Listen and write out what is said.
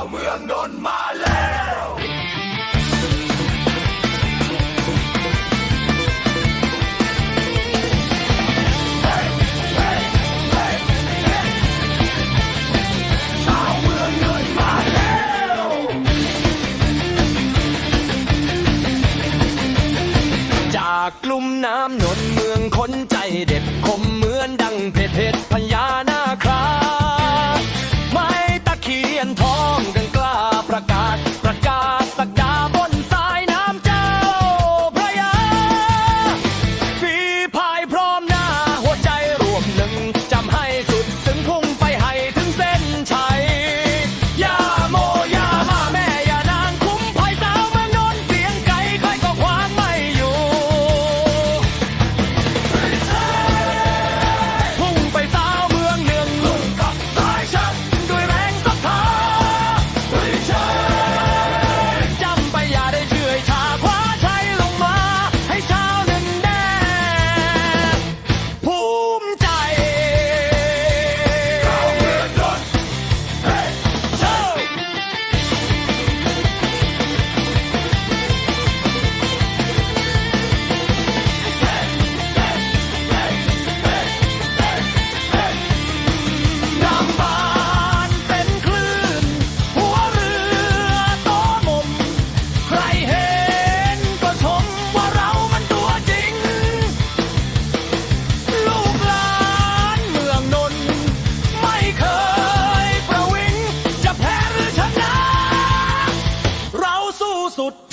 าเมืองนนมาแล้วชาวเมืองนมาแล้วจากกลุ่มน้ำนนเมืองคนใจเด็ดคมเหมือนดังเพชรเพชรพญานาครา sút.